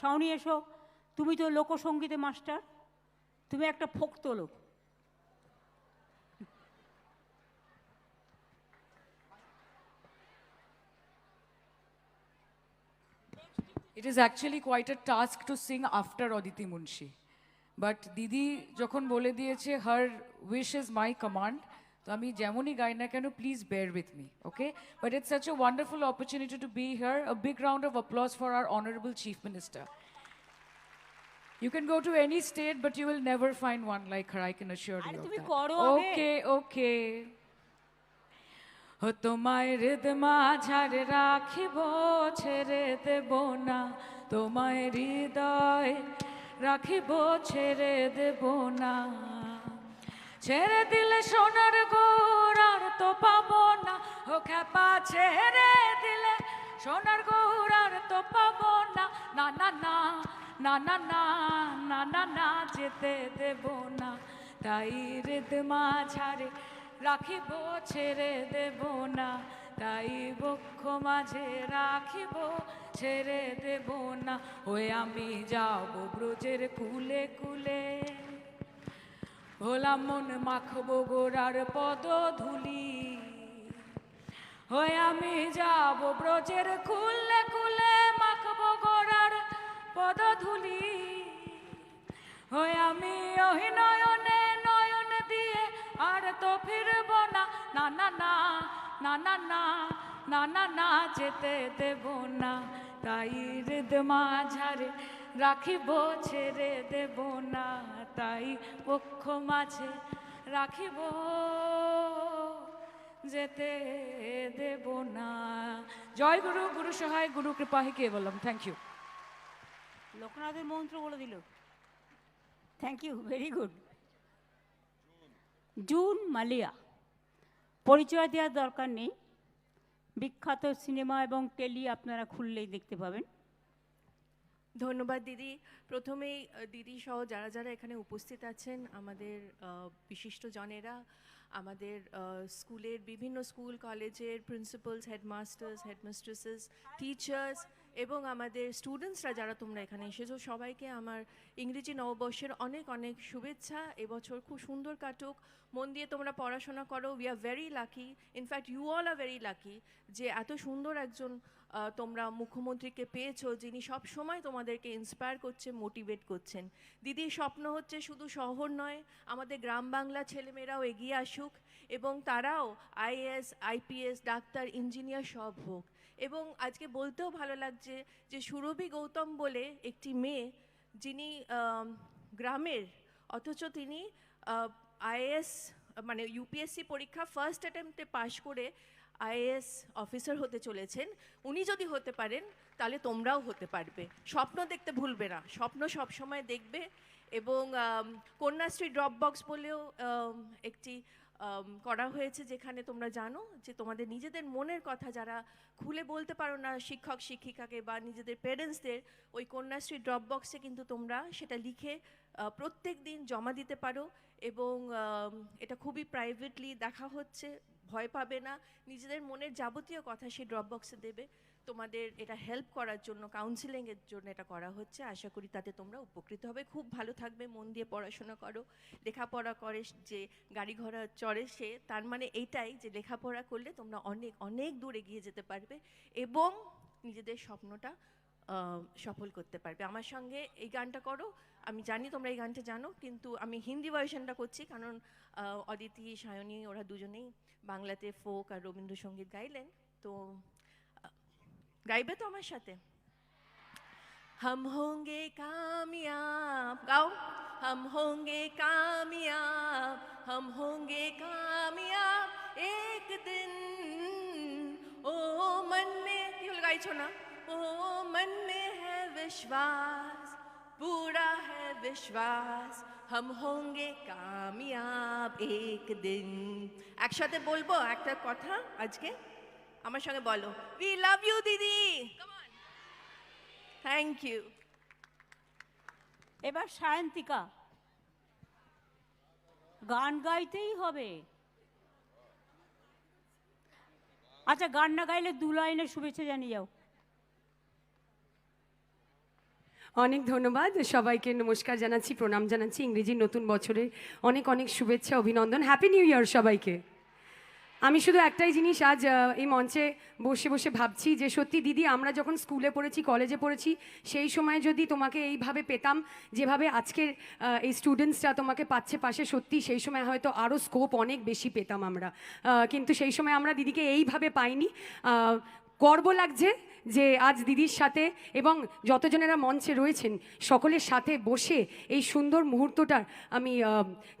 সাউনি, এসো। তুমি তো লোকসঙ্গীতে মাস্টার। তুমি একটা ফোক্ত লোক। It is actually quite a task to sing after Aditi Munshi but দিদি যখন বলে দিয়েছে her wish is my command তো আমি যেমনই গাই না কেন please bear with me okay but it's such a wonderful opportunity to be here a big round of applause for our honourable chief minister You can go to any state, but you will never find one like her, I can assure you. Of that. Okay, okay. ও তোমায় হৃদমা ঝাড়ে রাখিব ছেড়ে দেব না তোমায় হৃদয় রাখিব ছেড়ে দেব না ছেড়ে দিলে সোনার গৌর আর তো পাবো না। ও খ্যাপা, ছেড়ে দিলে সোনার গৌর আর তো পাবো না। না না না না না না না না না, যেতে দেব না। তাই হৃদ ছাড়ে রাখিব, ছেড়ে দেব না। তাই বক্ষ মাঝে রাখিব, ছেড়ে দেব না। ওই আমি যাব ব্রজের কুলে কুলে। ভোলা মন মাখবো গোড়ার পদ ধুলি হয়ে আমি যাব ব্রজের খুললে খুলে মাখবো গোড়ার পদ ধুলি হয়ে আমি ওই নয়নে নয়ন দিয়ে আর তো ফিরব না। না না না না না না না না না, যেতে দেব না। তাই হৃদ মাঝারে রাখিব, ছেড়ে দেব না। তাই পক্ষ মাঝে রাখিব। যেতে দেব না। জয় গুরু গুরু সহায়, গুরু কৃপা কে বললাম? থ্যাংক ইউ লোকনাথের মন্ত্র বলে দিল। Thank you very good June Malia. পরিচয় দেওয়ার দরকার নেই। বিখ্যাত সিনেমা এবং টেলি আপনারা খুললেই দেখতে পাবেন। ধন্যবাদ, দিদি। প্রথমেই দিদি সহ যারা যারা এখানে উপস্থিত আছেন, আমাদের বিশিষ্ট জনেরা আমাদের স্কুলের বিভিন্ন স্কুল, কলেজের প্রিন্সিপালস, হেডমাস্টার্স, হেডমিস্ট্রেসেস, টিচার্স এবং আমাদের স্টুডেন্টসরা যারা তোমরা এখানে এসেছ, সবাইকে আমার ইংরেজি নববর্ষের অনেক অনেক শুভেচ্ছা। এবছর খুব সুন্দর কাটুক। মন দিয়ে তোমরা পড়াশোনা করো। We are very lucky in fact you all are very lucky যে এত সুন্দর একজন তোমরা মুখ্যমন্ত্রীকে পেয়েছ যিনি সব সময় তোমাদেরকে ইন্সপায়ার করছে মোটিভেট করছেন। দিদির স্বপ্ন হচ্ছে শুধু শহর নয়, আমাদের গ্রাম বাংলা ছেলেমেয়েরাও এগিয়ে আসুক এবং তারাও আইএস আইপিএস, ডাক্তার, ইঞ্জিনিয়ার সব হোক। এবং আজকে বলতেও ভালো লাগছে যে সুরভি গৌতম বলে একটি মেয়ে, যিনি গ্রামের, অথচ তিনি আইএস মানে ইউপিএসসি পরীক্ষা ফার্স্ট অ্যাটেম্পটে পাশ করে আইএএস অফিসার হতে চলেছেন। উনি যদি হতে পারেন, তাহলে তোমরাও হতে পারবে। স্বপ্ন দেখতে ভুলবে না। স্বপ্ন সবসময় দেখবে এবং কন্যাশ্রী ড্রপ বক্স বলেও একটি করা হয়েছে যেখানে তোমরা জানো যে তোমাদের নিজেদের মনের কথা যারা খুলে বলতে পারো না, শিক্ষক, শিক্ষিকাকে বা নিজেদের পেরেন্টসদের, ওই কন্যাশ্রী ড্রপ বক্সে কিন্তু তোমরা সেটা লিখে প্রত্যেক দিন জমা দিতে পারো এবং এটা খুবই প্রাইভেটলি দেখা হচ্ছে, ভয় পাবে না, নিজেদের মনের যাবতীয় কথা সেই ড্রপ বক্সে দেবে। তোমাদের এটা হেল্প করার জন্য কাউন্সিলিংয়ের জন্য এটা করা হচ্ছে। আশা করি তাতে তোমরা উপকৃত হবে। খুব ভালো থাকবে, মন দিয়ে পড়াশোনা করো। লেখাপড়া করে যে গাড়ি ঘোড়া চড়ে সে, তার মানে এইটাই যে লেখাপড়া করলে তোমরা অনেক অনেক দূর এগিয়ে যেতে পারবে এবং নিজেদের স্বপ্নটা সফল করতে পারবে। আমার সঙ্গে এই গানটা করো। আমি জানি তোমরা এই গানটা জানো, কিন্তু আমি হিন্দি ভার্সনটা করছি কারণ অদিতি, সায়নী ওরা দুজনেই বাংলাতে ফোক আর রবীন্দ্রসঙ্গীত গাইলেন। তো গাইবে তো আমার সাথে हम होंगे कामयाब गाओ हम होंगे कामयाब हम होंगे कामयाब एक दिन ओ मन में কি হলো গাইছো না ও मन में है विश्वास पूरा है विश्वास हम होंगे कामयाब एक दिन একসাথে বলবো একটা কথা আজকে আমার সঙ্গে বলো। উই লাভ ইউ দিদি। থ্যাংক ইউ এবার সায়ন্তিকা। গান গাইতেই হবে। আচ্ছা গান না গাইলে দু লাইনে শুভেচ্ছা জানিয়ে যাও। অনেক ধন্যবাদ সবাইকে। নমস্কার জানাচ্ছি প্রণাম জানাচ্ছি। ইংরেজি নতুন বছরের অনেক অনেক শুভেচ্ছা অভিনন্দন। হ্যাপি নিউ ইয়ার সবাইকে। আমি শুধু একটাই জিনিস আজ এই মঞ্চে বসে বসে ভাবছি যে সত্যি দিদি, আমরা যখন স্কুলে পড়েছি, কলেজে পড়েছি, সেই সময় যদি তোমাকে এইভাবে পেতাম, যেভাবে আজকের এই স্টুডেন্টসরা তোমাকে পাচ্ছে পাশে, সত্যি সেই সময় হয়তো আরও স্কোপ অনেক বেশি পেতাম আমরা। কিন্তু সেই সময় আমরা দিদিকে এইভাবে পাইনি। গর্ব লাগছে যে আজ দিদির সাথে এবং যতজনেরা মঞ্চে রয়েছেন সকলের সাথে বসে এই সুন্দর মুহূর্তটার আমি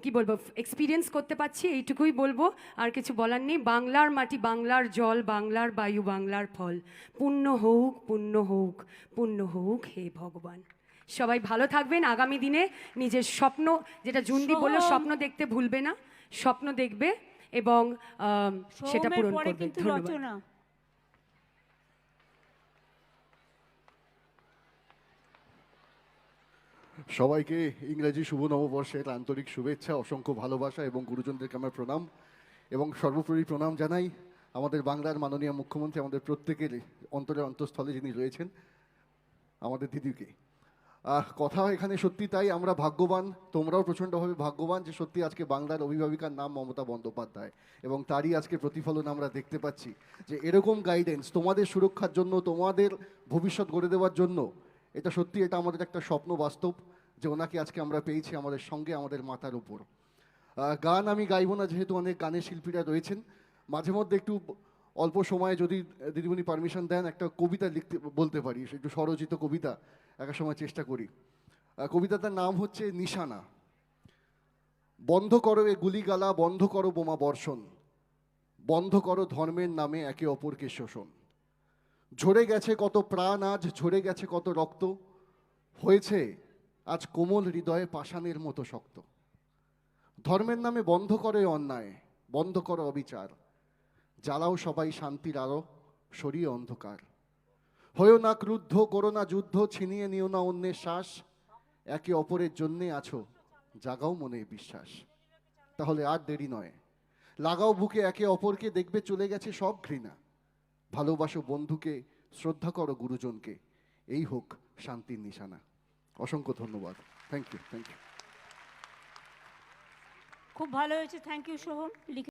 কি বলব এক্সপিরিয়েন্স করতে পারছি এইটুকুই বলব। আর কিছু বলার নেই। বাংলার মাটি বাংলার জল বাংলার বায়ু বাংলার ফল। পুণ্য হোক পুণ্য হোক পুণ্য হোক হে ভগবান। সবাই ভালো থাকবেন। আগামী দিনে নিজের স্বপ্ন যেটা জুন্দি বলল স্বপ্ন দেখতে ভুলবে না। স্বপ্ন দেখবে এবং সেটা পূরণ করবে। ধন্যবাদ। সবাইকে ইংরেজি শুভ নববর্ষের আন্তরিক শুভেচ্ছা, অসংখ্য ভালোবাসা এবং গুরুজনদেরকে আমার প্রণাম। এবং সর্বোপরি প্রণাম জানাই আমাদের বাংলার মাননীয় মুখ্যমন্ত্রী, আমাদের প্রত্যেকের অন্তরের অন্তঃস্থলে যিনি রয়েছেন, আমাদের দিদিকে। কথা এখানে সত্যি তাই, আমরা ভাগ্যবান, তোমরাও প্রচণ্ডভাবে ভাগ্যবান যে সত্যি আজকে বাংলার অভিভাবিকার নাম মমতা বন্দ্যোপাধ্যায়। এবং তারই আজকে প্রতিফলন আমরা দেখতে পাচ্ছি যে এরকম গাইডেন্স তোমাদের সুরক্ষার জন্য, তোমাদের ভবিষ্যৎ গড়ে দেওয়ার জন্য, এটা সত্যি, এটা আমাদের একটা স্বপ্ন বাস্তব। যে ওনাকে আজকে আমরা পেয়েছি আমাদের সঙ্গে, আমাদের মাথার উপর। গান আমি গাইবো না, যেহেতু অনেক গানের শিল্পীরা রয়েছেন। মাঝে মধ্যে একটু অল্প সময়ে যদি দিদিমণি পারমিশন দেন, একটা কবিতা লিখতে, বলতে পারি, একটু স্বরচিত কবিতা একটা সময় চেষ্টা করি। কবিতাটার নাম হচ্ছে নিশানা। বন্ধ করো এ গুলিগালা, বন্ধ করো বোমা বর্ষণ। বন্ধ করো ধর্মের নামে একে অপরকে শোষণ। ঝরে গেছে কত প্রাণ, আজ ঝরে গেছে কত রক্ত। হয়েছে আজ কোমল হৃদয়ে পাষাণের মতো শক্ত। ধর্মের নামে বন্ধ করে অন্যায়, বন্ধ করো অবিচার। জ্বালাও সবাই শান্তির আলো, সরিয়ে অন্ধকার। হয়েও না ক্রুদ্ধ করো না যুদ্ধ, ছিনিয়ে নিও না অন্যের শ্বাস। একে অপরের জন্যে আছো, জাগাও মনে বিশ্বাস। তাহলে আর দেরি নয়। লাগাও বুকে একে অপরকে, দেখবে চলে গেছে সব ঘৃণা। ভালোবাসো বন্ধুকে, শ্রদ্ধা করো গুরুজনকে। এই হোক শান্তির নিশানা। অসংখ্য ধন্যবাদ। থ্যাংক ইউ থ্যাংক ইউ খুব ভালো হয়েছে থ্যাংক ইউ সোহম।